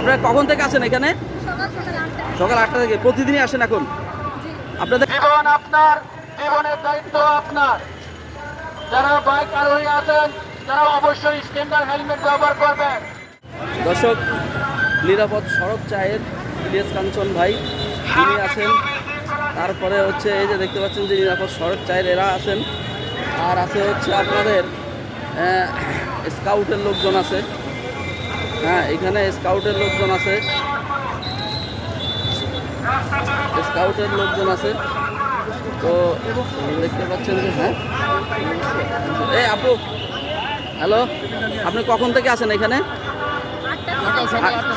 আপনারা কখন থেকে আসেন এখানে? সকাল আটটা থেকে। প্রতিদিনই আসেন এখন? আপনাদের জীবন আপনার জীবনের দায়িত্ব আপনার। যারা বাইক আরোহী আছেন তারা অবশ্যই স্ট্যান্ডার্ড হেলমেট ব্যবহার করবেন। দর্শক নিরাপদ সড়ক চায়ের ইলিয়াস কাঞ্চন ভাই তিনি আছেন। তারপরে হচ্ছে এই যে দেখতে পাচ্ছেন যে নিরাপদ সড়ক চায়ের এরা আছেন। আর আছে হচ্ছে আপনাদের স্কাউটের লোকজন আছে। হ্যাঁ এখানে স্কাউটের লোকজন আছে। স্কাউটের লোকজন আছে। তো দেখতে পাচ্ছেন যে হ্যাঁ? এই আপু হ্যালো আপনি কখন থেকে আসেন এখানে?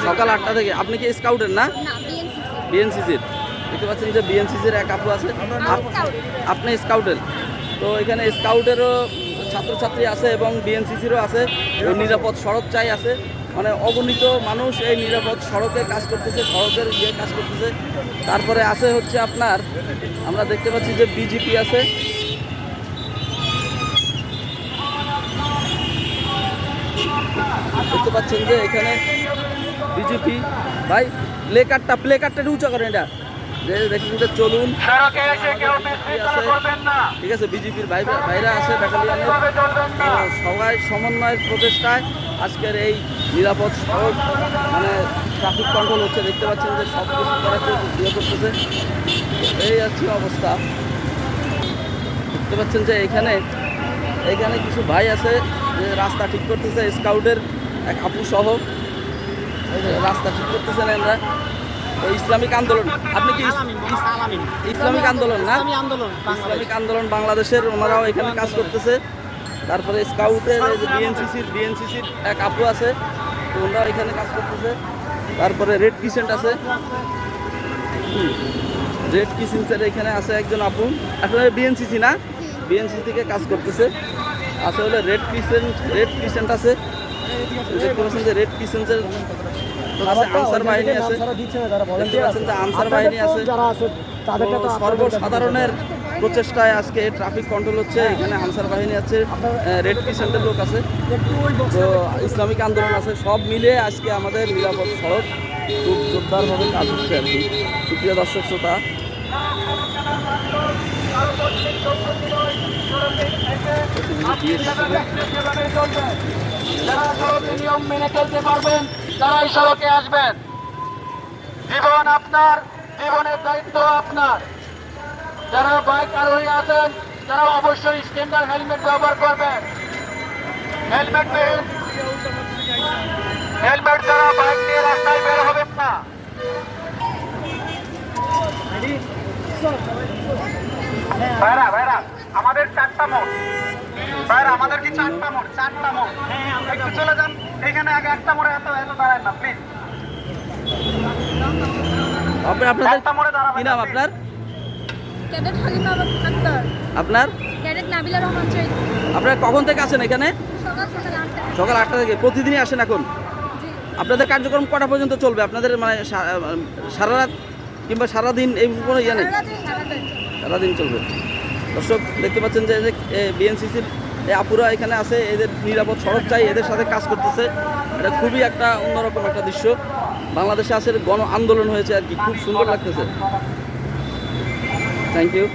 সকাল আটটা থেকে। আপনি কি স্কাউটের না? না বিএনসিসি বিএনসিসির দেখতে পাচ্ছেন যে বিএনসিসির এক আপু আছে। আপনি স্কাউটের। তো এখানে স্কাউটেরও ছাত্রছাত্রী আছে এবং বিএনসিসিরও আছে। নিরাপদ সড়ক চাই আছে। মানে অগণিত মানুষ এই নিরাপদ সড়কে কাজ করতেছে, সড়কের ইয়ে কাজ করতেছে। তারপরে আছে হচ্ছে আপনার, আমরা দেখতে পাচ্ছি যে বিজেপি আছে। দেখতে পাচ্ছেন যে এখানে বিজেপি। ভাই, প্লে কার্ডটা প্লে কার্ডটা উঁচা করেন এটা। দেখুন যে চলুন। না। ঠিক আছে বিজেপির ভাই ভাইরা আছে সবাই সমন্বয়ের প্রচেষ্টায় আজকের এই নিরাপদ সড়ক মানে ট্রাফিক কন্ট্রোল হচ্ছে। দেখতে পাচ্ছেন যে সব কিছু ইয়ে করতেছে। এই হচ্ছে অবস্থা। দেখতে পাচ্ছেন যে এখানে এখানে কিছু ভাই আছে যে রাস্তা ঠিক করতেছে স্কাউটের এক আপু সহ। রাস্তা ঠিক করতেছেন এনারা। ইসলামিক আন্দোলন আপনি কি ইস- ইস- ইসলামিক আন্দোলন না? ইসলামিক আন্দোলন বাংলাদেশের ওনারাও এখানে কাজ করতেছে। তারপরে স্কাউটের বিএনসিসির বিএনসিসির এক আপু আছে তো ওনারাও এখানে কাজ করতেছে। তারপরে রেড ক্রিসেন্ট আছে। রেড ক্রিসেন্টের এখানে আছে একজন আপু। আসলে বিএনসিসি না? বিএনসিসি থেকে কাজ করতেছে। আছে হলে রেড ক্রিসেন্ট রেড ক্রিসেন্ট আছে। দেখতে পাচ্ছেন যে রেড ক্রিসেন্টের আছে আনসার বাহিনী আছে। আনসার বাহিনী আছে। সর্বসাধারণের প্রচেষ্টায় আজকে ট্রাফিক কন্ট্রোল হচ্ছে। এখানে আনসার বাহিনী আছে রেড ক্রিসেন্টের লোক আছে। তো ইসলামিক আন্দোলন আছে। সব মিলে আজকে আমাদের নিরাপদ সড়ক খুব জোরদারভাবে কাজ হচ্ছে আর কি। সুপ্রিয় দর্শক শ্রোতা। নিয়ম মেনে চলতে পারবেন তারাই সড়কে আসবেন। জীবন আপনার, জীবনের দায়িত্ব আপনার। যারা বাইক আরোহী আছেন, তারা অবশ্যই স্ট্যান্ডার্ড হেলমেট ব্যবহার করবেন। হেলমেট হেলমেট ছাড়া বাইক নিয়ে রাস্তায় বের হবেন না। ভাইরা ভাইরা, আমাদের চারটা মোড়। ভাইরা আমাদের কি চারটা মোড়? চারটা মোড়। একটু চলে যান। এখানে আগে একটা মোড়ে এত এত দাঁড়ায় না প্লিজ আপনাদের কি নাম আপনার? ক্যাডেট হালিমা আক্তার আপনার? ক্যাডেট নাবিলা রহমান চৈত আপনারা কখন থেকে আসেন এখানে? সকাল সকাল আটটা। থেকে। প্রতিদিনই আসেন এখন? আপনাদের কার্যক্রম কটা পর্যন্ত চলবে? আপনাদের মানে সা- সারা রাত কিংবা সারাদিন এই কোনো ইয়ে নেই? সারাদিন চলবে। দর্শক দেখতে পাচ্ছেন যে বিএনসিসির আপুরা এখানে আছে, এদের নিরাপদ সড়ক চাই, এদের সাথে কাজ করতেছে। এটা খুবই একটা অন্যরকম একটা দৃশ্য। বাংলাদেশে আসলে গণ আন্দোলন হয়েছে আর কি, খুব সুন্দর লাগতেছে। Thank you